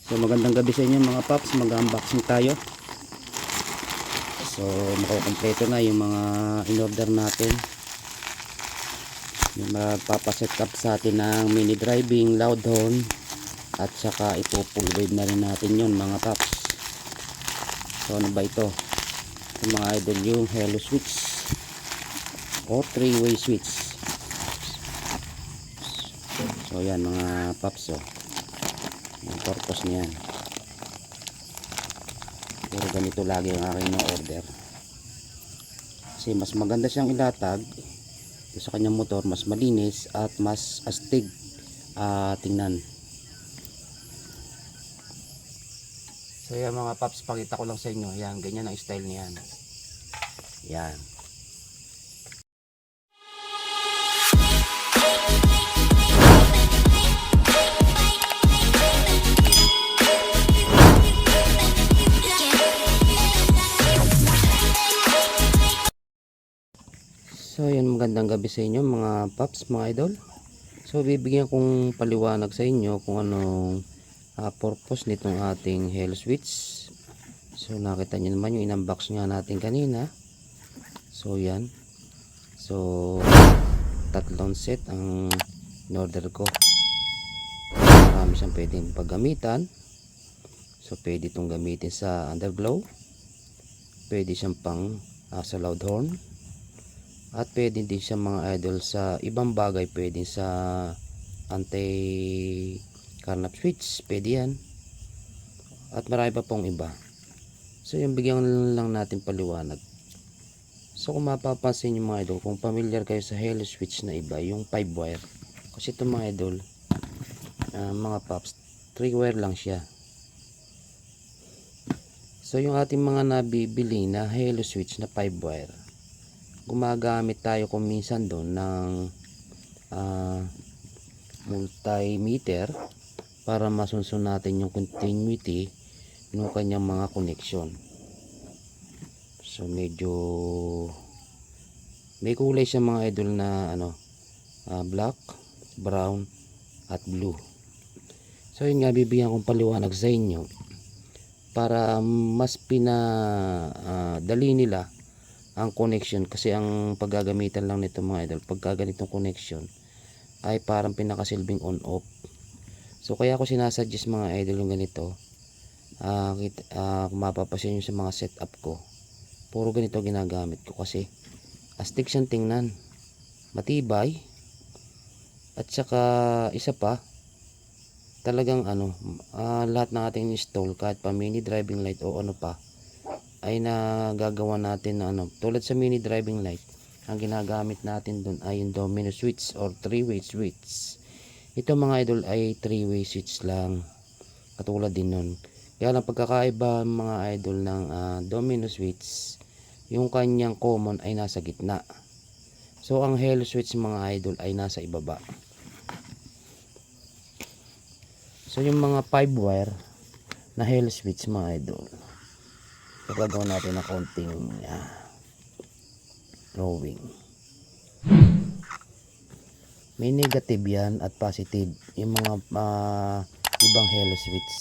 So magandang gabi sa inyo mga paps, mag-unboxing tayo. So makukumpleto na yung mga in-order natin. Yung magpapaset up sa atin ng mini driving, loud horn at saka ipo-full na rin natin yun mga paps. So ano ba ito? Yung mga idol yung hello switch o three way switch. So yan mga paps oh purpose niyan pero ganito lagi ang aking na order. Kasi mas maganda siyang ilatag sa kanyang motor mas malinis at mas astig. Ah tingnan. So yan mga paps pakita ko lang sa inyo. Yan ganyan ang style niyan. Yan So yun magandang gabi sa inyo mga paps mga idol. So bibigyan kong paliwanag sa inyo kung anong ah, purpose nitong ating hell switch So nakita nyo naman yung inunbox nga natin kanina. So yan. So tatlong set ang in-order ko. Marami siyang pwedeng paggamitan. So pwede itong gamitin sa underglow. Pwede siyang pang ah, sa loud horn at pwede din siya mga idol sa ibang bagay. Pwede sa anti carnap switch. Pwede yan. At marami pa pong iba. So yung bigyan lang natin paliwanag. So kung mapapansin yung mga idol kung familiar kayo sa halo switch na iba yung 5 wire. Kasi ito mga idol ah, mga paps 3 wire lang siya. So yung ating mga nabibili na halo switch na 5 wire gumagamit tayo kung minsan doon ng ah, multimeter para masunsun natin yung continuity ng kanyang mga connection. So medyo may kulay siya mga idol na ano ah, black brown at blue. So yun nga bibigyan kong paliwanag sa inyo para mas pina ah, dali nila ang connection kasi ang paggagamitan lang nito mga idol pagka ganitong connection ay parang pinakasilbing on off. So kaya ako sinasuggest mga idol yung ganito ah kita, ah, kung mapapasin nyo sa mga setup ko puro ganito ginagamit ko kasi astig siyang tingnan. Matibay at saka isa pa talagang ano ah, lahat ng ating install kahit pa mini driving light o ano pa ay nagagawa natin na ano tulad sa mini driving light ang ginagamit natin dun ay yung domino switch or three way switch. Ito mga idol ay three way switch lang. Katulad din nun. Kaya lang pagkakaiba mga idol ng ah, domino switch yung kanyang common ay nasa gitna. So ang halo switch mga idol ay nasa ibaba. So yung mga 5 wire na halo switch mga idol So, gagawin natin ng konting ah, drawing. May negative yan at positive. Yung mga ah, ibang halo switch.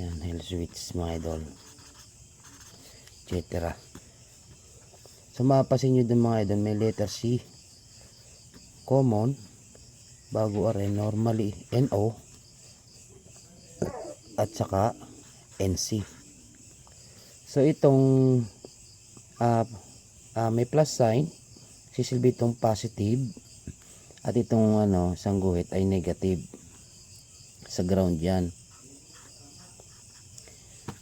Yan, halo switch mga idol. Etc. So, mapasin nyo dun mga idol, may letter C. Common. Bago are normally NO. At saka NC. So itong ah ah, may plus sign, sisilbi itong positive at itong ano, isang guhit ay negative sa ground yan.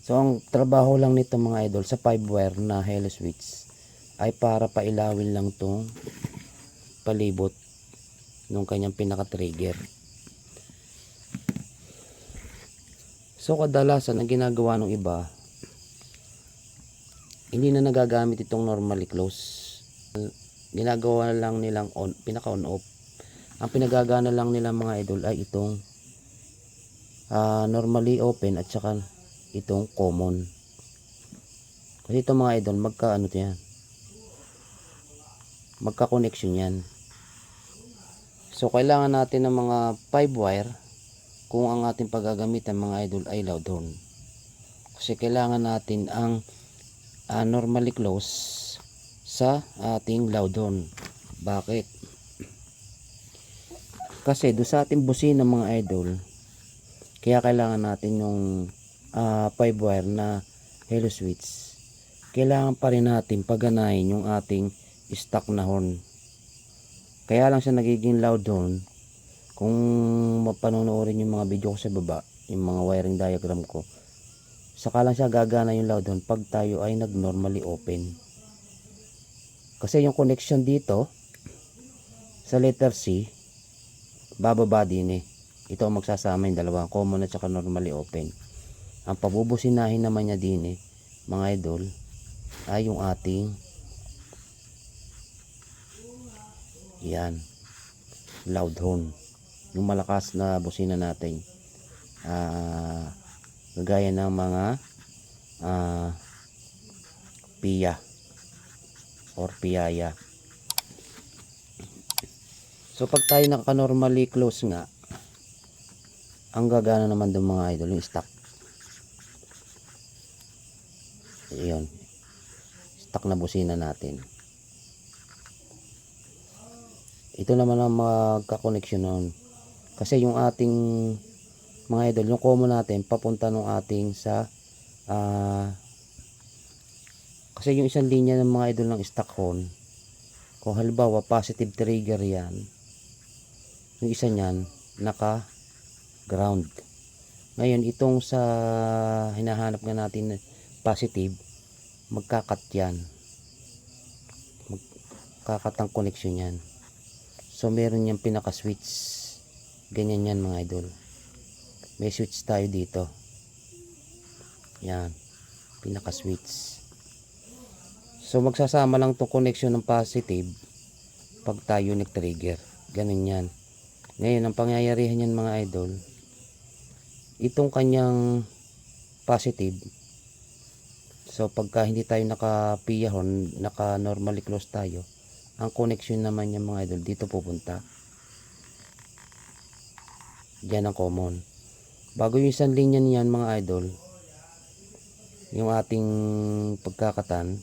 So ang trabaho lang nito mga idol sa 5 wire na halo switch ay para pailawin lang tong palibot nung kanyang pinaka trigger. So kadalasan ang ginagawa ng iba hindi na nagagamit itong normally close. Ginagawa lang nilang on, pinaka on off. Ang pinagagana lang nila mga idol ay itong ah, normally open at saka itong common. Kasi itong mga idol magka ano to yan. Magka connection yan. So kailangan natin ng mga 5 wire kung ang ating paggagamitan mga idol ay loud horn. Kasi kailangan natin ang ah, normally close sa ating loud horn. Bakit? Kasi do sa ating busina mga idol, kaya kailangan natin yung 5 wire na hello switch. Kailangan pa rin natin paganahin yung ating stock na horn. Kaya lang siya nagiging loud horn kung mapanonoorin yung mga video ko sa baba, yung mga wiring diagram ko. Saka lang siya gagana yung loud horn pag tayo ay nag normally open. Kasi yung connection dito sa letter C bababa din eh. Ito ang magsasama yung dalawa, common at saka normally open. Ang pabubusinahin naman niya din eh, mga idol, ay yung ating yan loud horn yung malakas na busina natin. Ah gagaya ng mga ah piya or piyaya. So pag tayo naka normally close nga ang gagana naman ng mga idol yung stock. Yun stock na busina natin. Ito naman ang magka-connection nun kasi yung ating mga idol yung common natin papunta nung ating sa ah kasi yung isang linya ng mga idol ng stock horn kung halimbawa positive trigger yan yung isa niyan naka ground ngayon itong sa hinahanap nga natin na positive magkakat yan. Magkakat ang connection yan So meron niyang pinaka switch. Ganyan yan mga idol. May switch tayo dito. Yan. Pinaka switch. So magsasama lang tong connection ng positive pag tayo nag-trigger. Ganun yan. Ngayon ang pangyayarihan yan mga idol. Itong kanyang positive. So pagka hindi tayo naka-piyahon, naka-normally close tayo, ang connection naman yung mga idol dito pupunta Diyan ang common. Bago yung isang linya niyan mga idol yung ating pagkakatan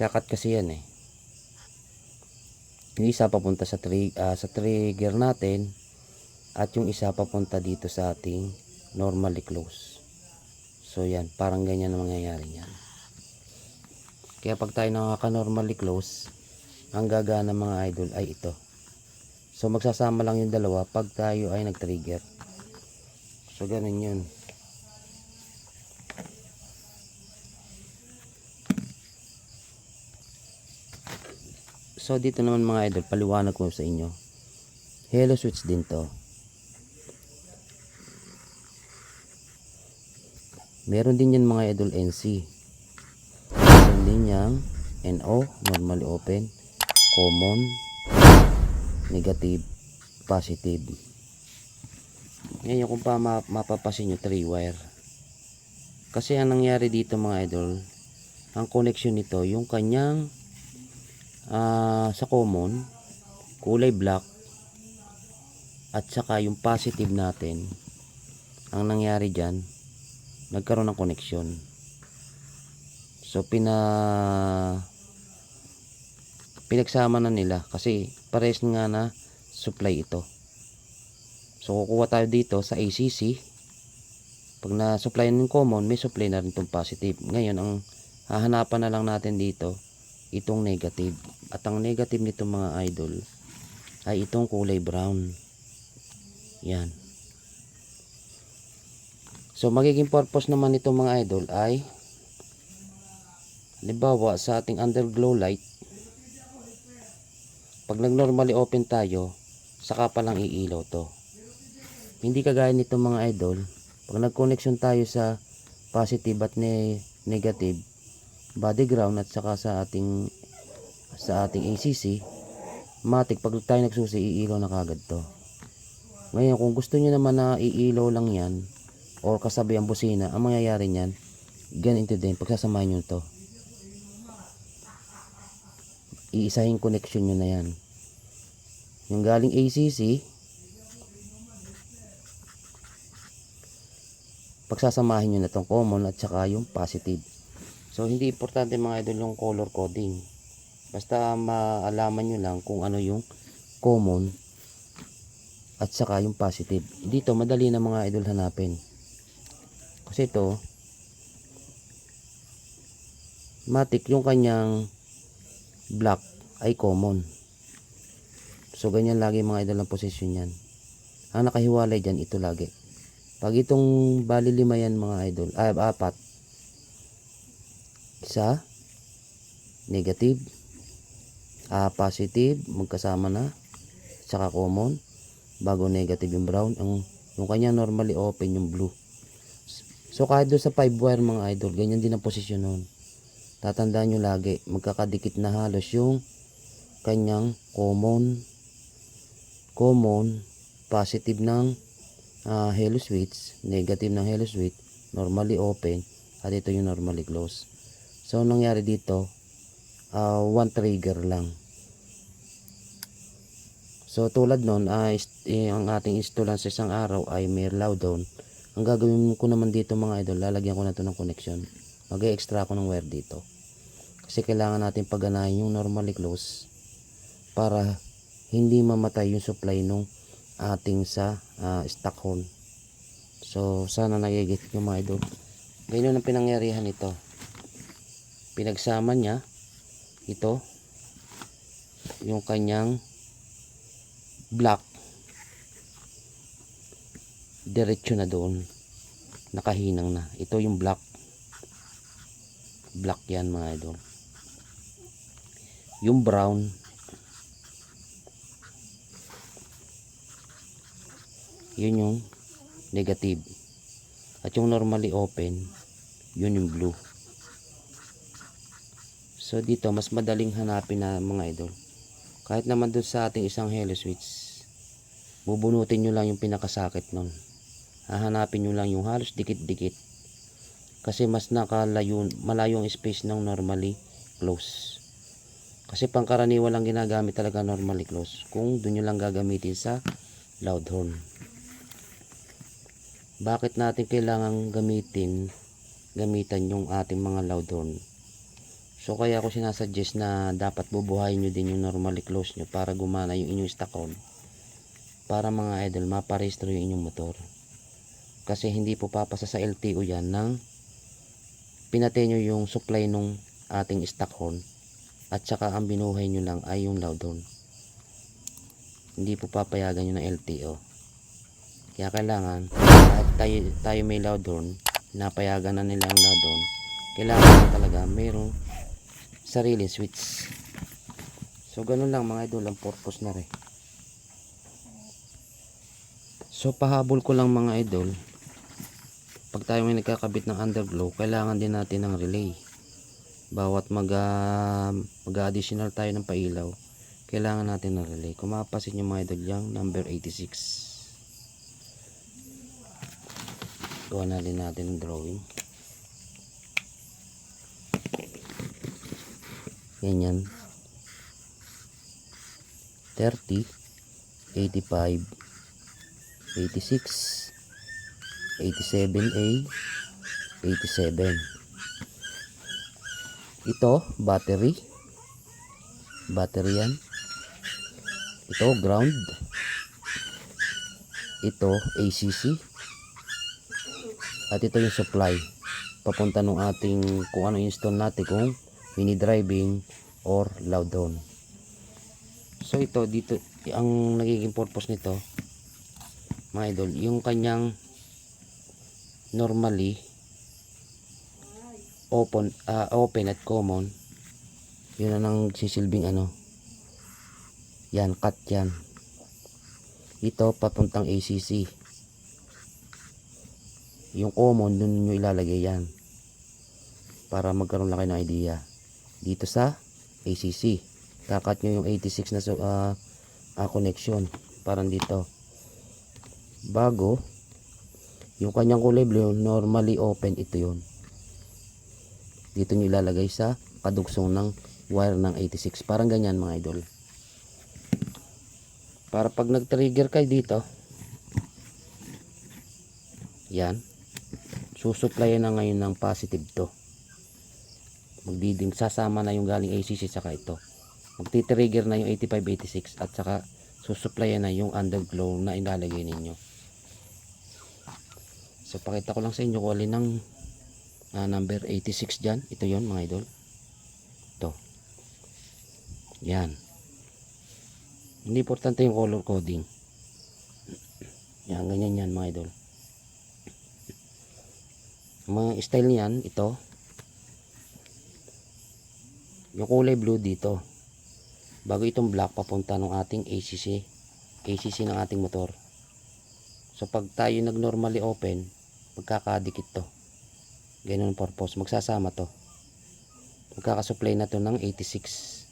kakat kasi yan eh. Yung isa papunta sa, tri ah, sa trigger natin at yung isa papunta dito sa ating normally close so yan parang ganyan ang mangyayari niyan. Kaya pag tayo nakaka-normally close, ang gagana mga idol ay ito. So magsasama lang yung dalawa pag tayo ay nag-trigger. So ganun yun. So dito naman mga idol, paliwanag ko sa inyo. Hello switch din to. Meron din yan mga idol NC meron din yang NO normally open common negative positive. Ngayon kung pa ma mapapasin nyo 3 wire. Kasi ang nangyari dito mga idol ang connection nito yung kanyang ah, sa common kulay black at saka yung positive natin ang nangyari dyan nagkaroon ng connection. So pina pinagsama na nila kasi pares nga na supply ito. So kukuha tayo dito sa ACC. Pag na-supply ng common, may supply na rin itong positive. Ngayon, ang hahanapan na lang natin dito, itong negative. At ang negative nito mga idol, ay itong kulay brown. Yan. So magiging purpose naman nito mga idol ay Halimbawa sa ating underglow light, pag nag-normally open tayo, saka pa lang iilaw to. Hindi kagaya nito mga idol, pag nag-connection tayo sa positive at ne negative, body ground at saka sa ating sa ating ACC, matik pag tayo nagsusi, iilaw na kagad to. Ngayon, kung gusto niyo naman na iilaw lang yan, or kasabi ang busina, ang mangyayari niyan, ganito din, pagsasamahin nyo to iisahin connection nyo na yan yung galing ACC pagsasamahin nyo na tong common at saka yung positive. So hindi importante mga idol yung color coding. Basta maalaman nyo lang kung ano yung common at saka yung positive. Dito madali na mga idol hanapin. Kasi ito matik yung kanyang black ay common. So, ganyan lagi mga idol ang posisyon yan. Ang nakahiwalay dyan, ito lagi. Pag itong bali lima yan mga idol, ay apat, isa, negative, ah, positive, magkasama na, saka common, bago negative yung brown, ang, yung kanya normally open yung blue. So kahit doon sa 5 wire mga idol, ganyan din ang posisyon nun. Tatandaan nyo lagi, magkakadikit na halos yung kanyang common, common, positive ng ah, hello switch, negative ng hello switch, normally open, at ito yung normally close. So, ang nangyari dito, ah, one trigger lang. So, tulad nun, ist- eh, ang ating install sa isang araw ay may down. Ang gagawin ko naman dito mga idol, lalagyan ko na to ng connection. mag extra ako ng wire dito. Kasi kailangan natin paganahin yung normally close para hindi mamatay yung supply nung ating sa ah, stock horn. So, sana nagigit yung mga idol. Ganyan ang pinangyarihan nito. Pinagsama niya ito yung kanyang black diretso na doon nakahinang na ito yung black black yan mga idol yung brown yun yung negative. At yung normally open yun yung blue. So dito mas madaling hanapin na mga idol. Kahit naman doon sa ating isang hello switch bubunutin nyo lang yung pinakasakit nun. Hahanapin nyo lang yung halos dikit-dikit. Kasi mas nakalayo malayo ang space ng normally close. Kasi pangkaraniwan lang ginagamit talaga normally close kung doon nyo lang gagamitin sa loud horn bakit natin kailangan gamitin gamitan yung ating mga loud horn so kaya ako sinasuggest na dapat bubuhayin nyo din yung normally close nyo para gumana yung inyong stock horn para mga idol maparehistro yung inyong motor. Kasi hindi po papasa sa LTO yan ng pinatay nyo yung supply nung ating stock horn at saka ang binuhay nyo lang ay yung loud hindi po papayagan nyo ng LTO kaya kailangan tayo, tayo may loud napayagan na nila ang loud kailangan na talaga mayroong sariling switch so ganun lang mga idol ang purpose na rin So pahabol ko lang mga idol. Pag tayo may nagkakabit ng underglow, kailangan din natin ng relay. Bawat mag, ah, mag-additional tayo ng pailaw, kailangan natin ng relay. Kung mapapansin nyo mga idol yung number 86. Gawa na din natin ng drawing. Ganyan. 30, 85, 86 87A 87 ito battery. Battery yan. Ito ground. Ito ACC at ito yung supply. Papunta nung ating kung ano install natin kung mini driving or loud down so ito dito ang nagiging purpose nito mga idol yung kanyang normally open ah, open at common yun ang nagsisilbing ano. Yan cut yan. Ito papuntang ACC yung common dun nyo ilalagay yan. Para magkaroon lang kayo ng idea. Dito sa ACC kakat nyo yung 86 na ah, ah, connection. Parang dito. Bago yung kanyang kulay blue normally open ito yon dito nyo ilalagay sa kadugsong ng wire ng 86 parang ganyan mga idol. Para pag nag trigger kayo dito yan susuplayan na ngayon ng positive to. Magdiding sasama na yung galing ACC saka ito. Magtitrigger na yung 8586 at saka susuplayan na yung underglow na ilalagay ninyo. So pakita ko lang sa inyo kung alin ng ah, number 86 dyan. Ito yon mga idol. Ito. Yan. Hindi importante yung color coding. Yan ganyan yan mga idol. Ang mga style niyan ito. Yung kulay blue dito. Bago itong black papunta ng ating ACC ACC ng ating motor. So pag tayo nag normally open magkakadikit to. Ganun purpose. Magsasama to. Magkakasupply na to ng 86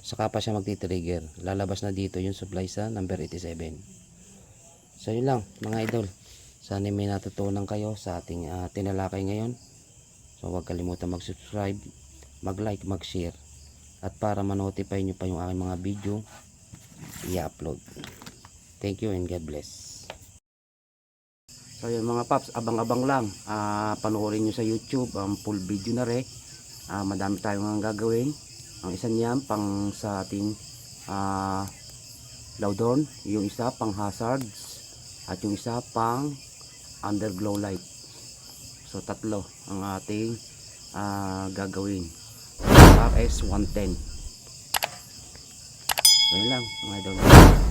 saka pa siya magti-trigger. Lalabas na dito yung supply sa number 87 so yun lang mga idol sana may natutunan kayo sa ating ah, tinalakay ngayon. So huwag kalimutan mag-subscribe mag-like, mag-share. At para ma-notify nyo pa yung aking mga video i-upload. Thank you and God bless. So yun mga paps abang-abang lang. Ah, panoorin nyo sa youtube ang full video na re Ah, madami tayong ang gagawin. Ang isa niyan pang sa ating ah, loudhorn yung isa pang hazards. At yung isa pang underglow light. So tatlo ang ating ah, gagawin. RS 110 so yun lang mga idol